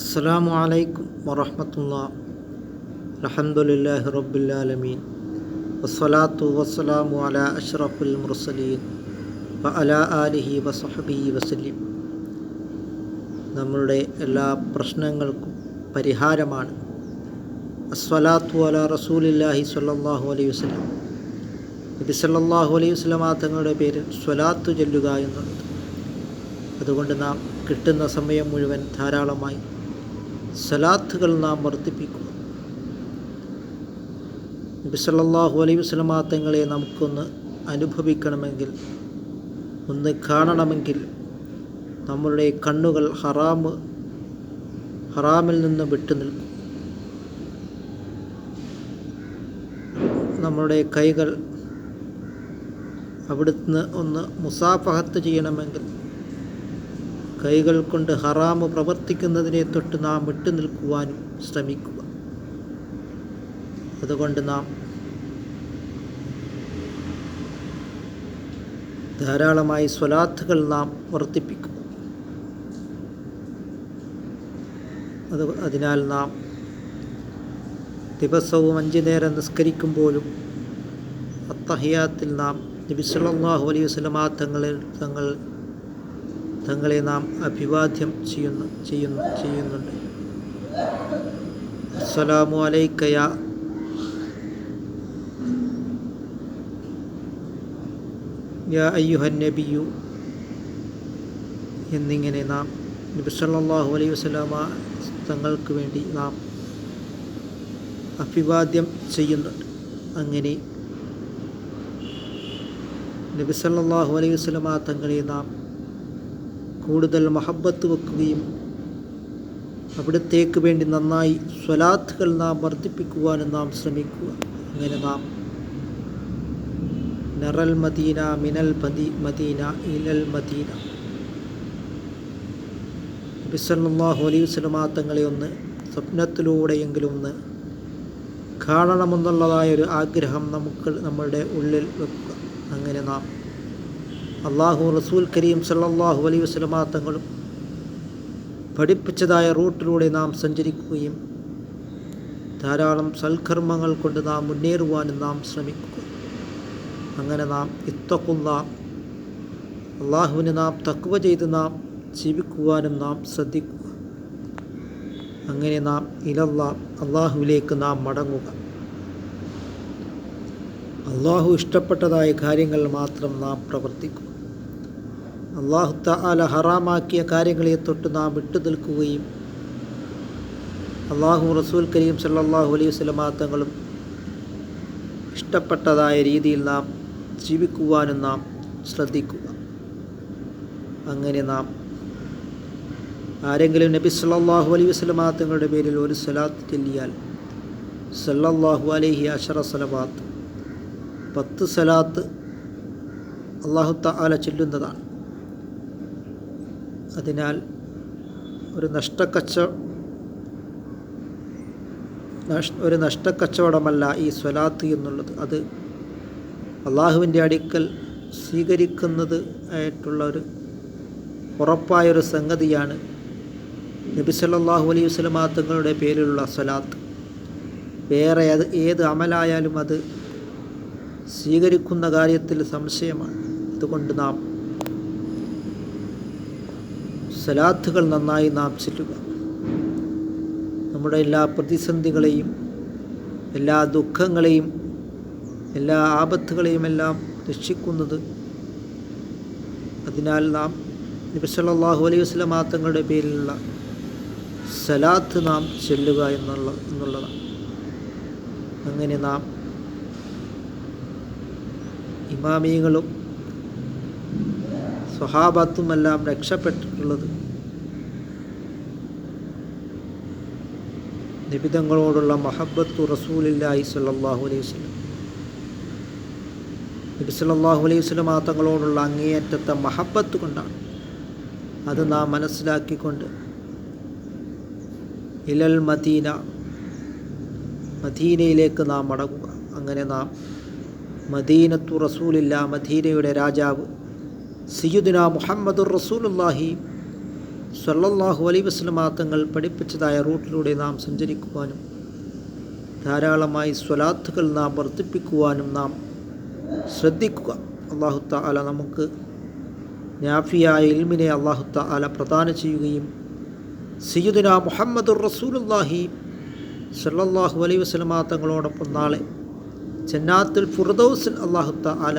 അസ്സാമു അലൈക്കും വറഹമത്തുള്ള. അലഹമുല്ലാഹി റബ്ബുലാലമീൻ വസ്സലാത്തു വസ്സലാമു അല അഷ്റഫുൽ മുർസലീൻ വ അല ആലിഹി വസഹബി വസലീം നമ്മളുടെ എല്ലാ പ്രശ്നങ്ങൾക്കും പരിഹാരമാണ്. അസ്വലാത്തു അല റസൂലില്ലാഹി സല്ലാഹു അലൈഹി വസ്ലം നബി സല്ലാഹു അലൈഹി വസ്ലമാ തങ്ങളുടെ പേരിൽ സ്വലാത്തു ചൊല്ലുക എന്നുള്ളത്. അതുകൊണ്ട് നാം കിട്ടുന്ന സമയം മുഴുവൻ ധാരാളമായി സലാത്തുകൾ നാം വർദ്ധിപ്പിക്കുക നബി അലൈ വസ്ലമാങ്ങളെ നമുക്കൊന്ന് അനുഭവിക്കണമെങ്കിൽ ഒന്ന് കാണണമെങ്കിൽ നമ്മളുടെ കണ്ണുകൾ ഹറാമ് ഹറാമിൽ നിന്ന് വിട്ടു നിൽക്കും. നമ്മുടെ കൈകൾ അവിടുന്ന് ഒന്ന് മുസാഫഹത്ത് ചെയ്യണമെങ്കിൽ കൈകൾ കൊണ്ട് ഹറാമ് പ്രവർത്തിക്കുന്നതിനെ തൊട്ട് നാം വിട്ടു നിൽക്കുവാനും ശ്രമിക്കുക. അതുകൊണ്ട് നാം ധാരാളമായി സ്വലാത്തുകൾ നാം വർദ്ധിപ്പിക്കും. അത് അതിനാൽ നാം ദിവസവും അഞ്ച് നേരം നിസ്കരിക്കുമ്പോഴും അത്തഹിയാത്തിൽ നാം നബി സല്ലല്ലാഹു അലൈഹി വസല്ലമ തങ്ങളിൽ തങ്ങൾ തങ്ങളെ നാം അഭിവാദ്യം ചെയ്യുന്നു ചെയ്യുന്നു ചെയ്യുന്നുണ്ട്. അസ്സലാമു അലൈക്കയ യാ അയ്യുഹൻ നബിയു എന്നിങ്ങനെ നാം നബി സല്ലല്ലാഹു അലൈഹി വസല്ലമ തങ്ങൾക്ക് വേണ്ടി നാം അഭിവാദ്യം ചെയ്യുന്നുണ്ട്. അങ്ങനെ നബി സല്ലല്ലാഹു അലൈഹി വസല്ലമ തങ്ങളെ നാം കൂടുതൽ മഹബത്ത് വെക്കുകയും അവിടത്തേക്ക് വേണ്ടി നന്നായി സ്വലാത്തുകൾ നാം വർദ്ധിപ്പിക്കുവാനും നാം ശ്രമിക്കുക. അങ്ങനെ നാം നറൽ മദീന മിനൽ മദീ മദീന ഇലൽ മദീന. ബിസല്ലാഹു അലൈഹി വസ്ലമാ ഒന്ന് സ്വപ്നത്തിലൂടെയെങ്കിലും ഒന്ന് കാണണമെന്നുള്ളതായൊരു ആഗ്രഹം നമുക്ക് നമ്മളുടെ ഉള്ളിൽ വെക്കുക. അങ്ങനെ നാം അള്ളാഹു റസൂൽ കരീം സല്ലാഹു അലൈ വസല്ലമ തങ്ങളും പഠിപ്പിച്ചതായ റൂട്ടിലൂടെ നാം സഞ്ചരിക്കുകയും ധാരാളം സൽക്കർമ്മങ്ങൾ കൊണ്ട് നാം മുന്നേറുവാനും നാം ശ്രമിക്കുക അങ്ങനെ നാം ഇത്തക്കുന്ന അള്ളാഹുവിനെ നാം തക്കുവ ചെയ്ത് നാം ജീവിക്കുവാനും നാം ശ്രദ്ധിക്കുക. അങ്ങനെ നാം ഇലല്ല അള്ളാഹുവിലേക്ക് നാം മടങ്ങുക. അള്ളാഹു ഇഷ്ടപ്പെട്ടതായ കാര്യങ്ങൾ മാത്രം നാം പ്രവർത്തിക്കുക. അള്ളാഹു താല ഹറാമാക്കിയ കാര്യങ്ങളെ തൊട്ട് നാം വിട്ടു നിൽക്കുകയും അള്ളാഹു റസൂൽ കരീം സല്ലാഹു അലൈഹി വസല്ലമ തങ്ങളും ഇഷ്ടപ്പെട്ടതായ രീതിയിൽ നാം ജീവിക്കുവാനും നാം ശ്രദ്ധിക്കുക. അങ്ങനെ നാം ആരെങ്കിലും നബി സല്ലാഹു അലൈഹി വസല്ലമ തങ്ങളുടെ പേരിൽ ഒരു സലാത്ത് ചൊല്ലിയാൽ സല്ലാഹു അലൈഹി അഷറ സലവാത്ത് പത്ത് സലാത്ത് അള്ളാഹു താല ചൊല്ലുന്നതാണ്. അതിനാൽ ഒരു നഷ്ടക്കച്ച ഒരു നഷ്ടക്കച്ചവടമല്ല ഈ സ്വലാത്ത് എന്നുള്ളത്. അത് അള്ളാഹുവിന്റെ അടുക്കൽ സ്വീകരിക്കുന്നത് ആയിട്ടുള്ള ഒരു ഉറപ്പായൊരു സംഗതിയാണ് നബി സല്ലാഹു അലൈഹി തങ്ങളുടെ പേരിലുള്ള സ്വലാത്ത്. വേറെ അത് ഏത് അമലായാലും അത് സ്വീകരിക്കുന്ന കാര്യത്തിൽ സംശയമാണ്. അതുകൊണ്ട് നാം സലാത്തുകൾ നന്നായി നാം ചെല്ലുക. നമ്മുടെ എല്ലാ പ്രതിസന്ധികളെയും എല്ലാ ദുഃഖങ്ങളെയും എല്ലാ ആപത്തുകളെയും എല്ലാം രക്ഷിക്കുന്നത് അതിനാൽ നാം നബിസല്ലാഹു അലൈഹി വസ്ലം തങ്ങളുടെ പേരിലുള്ള സലാത്ത് നാം ചെല്ലുക എന്നുള്ള എന്നുള്ളതാണ്. അങ്ങനെ നാം ഇമാമിയങ്ങളും സ്വഹാബത്തുമെല്ലാം രക്ഷപ്പെട്ടിട്ടുള്ളത്. നിബിതങ്ങളോടുള്ള മഹബത്തു റസൂലില്ലാഹി സല്ലാഹു അലൈഹി വസ്ലം നബി സല്ലാഹു അലൈഹി വസ്ലം തങ്ങളോടുള്ള അങ്ങേയറ്റത്തെ മഹബത്ത് കൊണ്ടാണ്. അത് നാം മനസ്സിലാക്കിക്കൊണ്ട് ഇലൽ മദീന മദീനയിലേക്ക് നാം മടങ്ങുക. അങ്ങനെ നാം മദീനത്തു റസൂലില്ല മദീനയുടെ രാജാവ് സയ്യുദിന മുഹമ്മദുർ റസൂലുല്ലാഹി സല്ലല്ലാഹു അലൈ വസ്ലമാങ്ങൾ പഠിപ്പിച്ചതായ റൂട്ടിലൂടെ നാം സഞ്ചരിക്കുവാനും ധാരാളമായി സ്വലാത്തുകൾ നാം വർദ്ധിപ്പിക്കുവാനും നാം ശ്രദ്ധിക്കുക. അള്ളാഹു താല നമുക്ക് നാഫിയായ ഇൽമിനെ അള്ളാഹു താല പ്രദാനം ചെയ്യുകയും സയ്യുദിന മുഹമ്മദുർ റസൂലുല്ലാഹി സല്ലല്ലാഹു അലൈ വസ്ലമാങ്ങളോടൊപ്പം നാളെ ജന്നാത്തുൽ ഫുർദൌസിൽ അള്ളാഹു താല